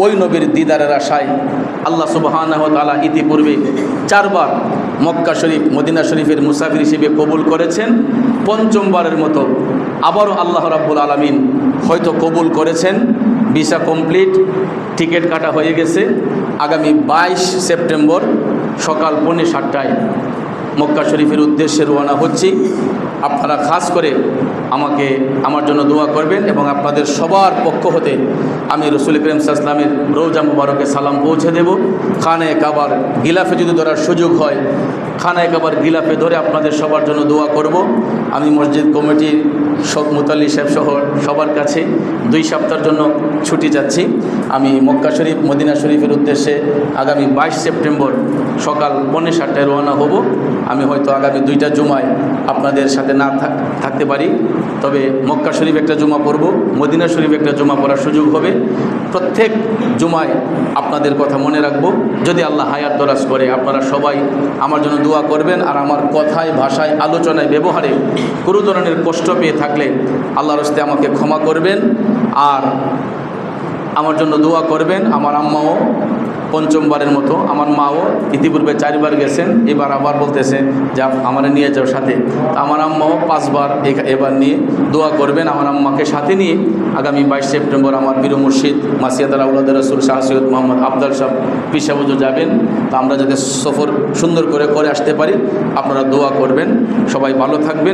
ওই নবীর দিদারের আশায় আল্লাহ সুবাহানাহ তালা ইতিপূর্বে চারবার মক্কা শরীফ, মদিনা শরীফের মুসাফির হিসেবে কবুল করেছেন। পঞ্চমবারের মতো আবারও আল্লাহ রাব্বুল আলমিন হয়তো কবুল করেছেন। ভিসা কমপ্লিট, টিকিট কাটা হয়ে গেছে। আগামী বাইশ সেপ্টেম্বর সকাল পৌনে সাতটায় মক্কা শরীফের উদ্দেশ্যে রওনা হচ্ছি। আপনারা খাস করে আমাকে, আমার জন্য দোয়া করবেন এবং আপনাদের সবার পক্ষ হতে আমি রসুল করিম সাহসলামের রৌজা মুবারকে সালাম পৌঁছে দেব। খানে কাবার গিলাফে যদি ধরার সুযোগ হয় খানায় কাবার গিলাফে ধরে আপনাদের সবার জন্য দোয়া করব। আমি মসজিদ কমিটির সব মুতালি সাহেব সহ সবার কাছে দুই সপ্তাহের জন্য ছুটি যাচ্ছি আমি মক্কা শরীফ, মদিনা শরীফের উদ্দেশ্যে আগামী বাইশ সেপ্টেম্বর সকাল পৌনে সাতটায় রওনা হব। আমি হয়তো আগামী দুইটা জুমায় আপনাদের সাথে না থাক- থাকতে পারি। তবে মক্কা শরীফ একটা জুমা পড়ব, মদিনা শরীফ একটা জুমা পড়ার সুযোগ হবে। প্রত্যেক জুমায় আপনাদের কথা মনে রাখব। যদি আল্লাহ হায়াত দরাজ করে, আপনারা সবাই আমার জন্য দোয়া করবেন আর আমার কথায়, ভাষায়, আলোচনায়, ব্যবহারে কোনো ধরনের কষ্ট পেয়ে থাকলে আল্লাহর রস্তে আমাকে ক্ষমা করবেন। আর আমার জন্য দোয়া করবেন। আমার আম্মাও পঞ্চমবারের মতো, আমার মাও ইতিপূর্বে চারবার গেছেন, এবার আবার বলতেছে যা আমার নিয়ে যাও সাথে। আমার আম্মাও পাঁচবার এবার নিয়ে দোয়া করবেন আমার আম্মাকে সাথে নিয়ে। আগামী বাইশ সেপ্টেম্বর আমার বীর মুর্শিদ মাসিয়াদার আউলাদ রসুল শাহ সৈয়দ মোহাম্মদ আফদাল সাহ পিসাবুজু যাবেন। তা আমরা যাতে সফর সুন্দর করে করে আসতে পারি। আপনারা দোয়া করবেন। সবাই ভালো থাকবেন।